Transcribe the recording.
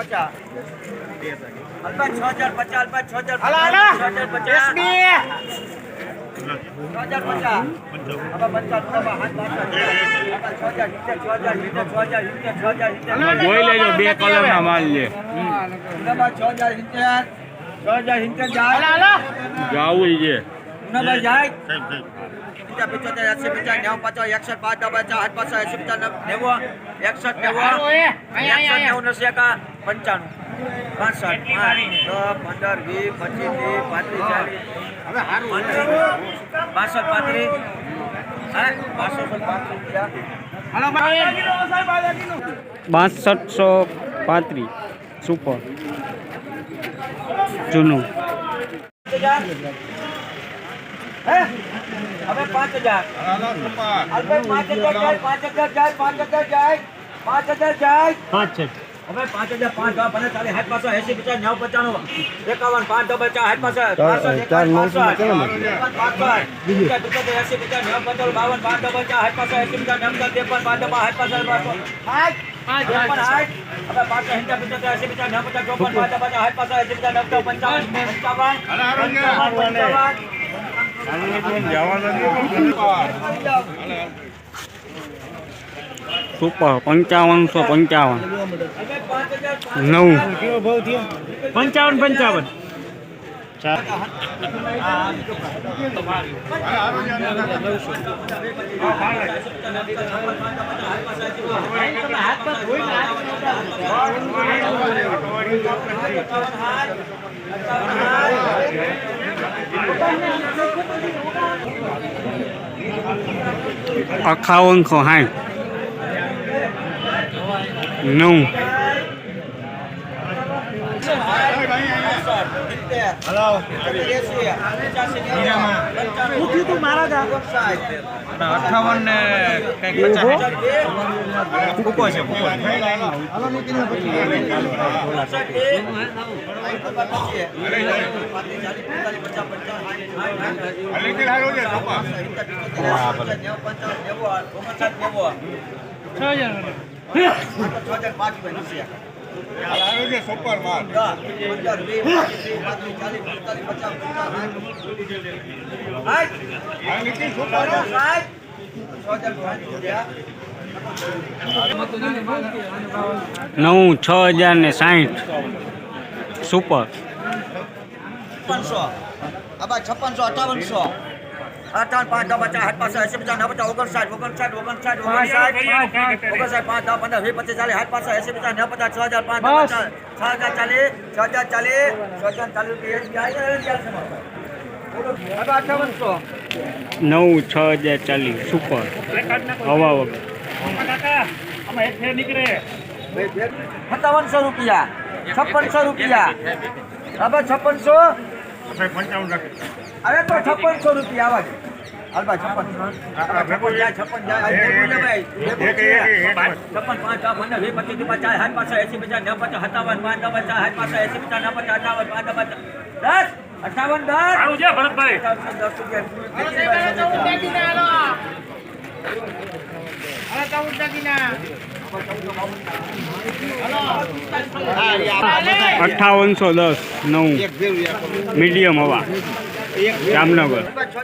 પચાસ અલ્પા છ હજાર પચાસ અલ્પા છ હજાર હાલો, હાલો. છ હજાર પચાસ છ એસબી હજાર પચાસ હવે પંચાવન હવે હાથ બાસઠ. હવે છ હજાર સિત્તેર, છ હજાર સિત્તેર, છ હજાર સિત્તેર, છ હજાર સિત્તેર. જોઈ લેજો બે કલર ના માલ છે ઉનામાં છ હજાર સિત્તેર, છ હજાર સિત્તેર હાલો જાય હાલો જાવું છે ઉનામાં જાય પચાસ, પંચોતેર, એંસી, પચાસ, નેવું, પચાસ, એકસઠ, પાંચ, દસ, પચાસ, આઠ, પાસઠ, એંસી, પચાસ, નવ, નેવું, એકસઠ, નેવું, હાલો એ અહીંયા એકસઠ, અહીંયા નેવું, એંસી, એકા, પંચાણું, પાંસઠ, પાંચ, દસ, પંદર, વીસ, પચીસ, ત્રીસ, પાંત્રીસ, ચાલીસ, હવે હારું પાંત્રીસ, બાસઠ, પાંત્રીસ, હા, બાસઠ, પાંત્રીસ રૂપિયા. હાલો ભાઈ બાસઠસો પાંત્રીસ. સુપર. જૂનું. હજાર? હે? હવે પાંચ હજાર. અલ્પે પાંચ હજાર જાય પાંચ હજાર જાય પાંચ હજાર જાય પાંચ હજાર જાય. પાંચ છે હવે પાંચ હજાર પાંચ દસ પંદર ચાલીસ સાઠ પાસો એસી પચાસ નેવું પંચાણું એકાવન પાંચ દસ પચાસ પચાસ પંચોતેર એસી પચાસ નેવું પંચાણું બાવન પાંચ દસ પચાસ સાઠ પાસો એસી પચાસ નેવું પચાસ ત્રેપન પાંચ દસ સાઠ પાસો સાઠ ત્રેપન સાઠ હવે પાંચસો એંસી પંચોતેર એસી પચાસ નેવું પચાસ ચોપન પાંચ દસ પચાસ સાઠ પાસો એસી પચાસ નેવું પંચાવન પંચાવન પંચાવન સુપર પંચાવનસો પંચાવન. નવ. પંચાવન પંચાવન. અઠાવનસો સાઠ નવ અઠાવન ને કંઈક પચાસ ફૂકો છે ફૂકો નવ છ હજાર ને સાઠ સુપર છપ્પનસો. છપ્પનસો અઠાવનસો. અઠાવન પાંચ દસ પચાસ આઠ પાસો એસી પચાસ નવ પચાસ ઓગણસાઠ ઓગણસાઠ ઓગણસાઠ ઓગણસાઠ ઓગણસાઠ પાંચ દસ પંદર વીસ પચીસ ચાલીસ આઠ પાસો એસી પચાસ નવ પચાસ છ હજાર પાંચ દસ પચાસ છ હજાર ચાલીસ છ હજાર ચાલીસ છ હજાર ચાલીસ રૂપિયા હવે અઠાવનસો નવ છ હજાર ચાલીસ સુપર હવા વગર સત્તાવનસો રૂપિયા છપ્પનસો રૂપિયા હવે છપ્પનસો અરે તો છપ્પનસો રૂપિયા આવા હાલ ભાઈ છપ્પન. છપ્પન જાય છપ્પન જાય આ છે. છપ્પન પાંચ દસ પંદર વી પચીસ ચાલીસ સાઠ એસી પચાસ નવ પચાસ સત્તાવન પાંચ પચાસ સાઠ પાસો એસી પચાસ ન પચાસ અઠાવન પાંચ દસ પચાસ દસ અઠાવન દસ. ભરતભાઈ? દસ રૂપિયા. અઠાવનસો દસ નવ. મીડિયમ હવા. જામનગર છ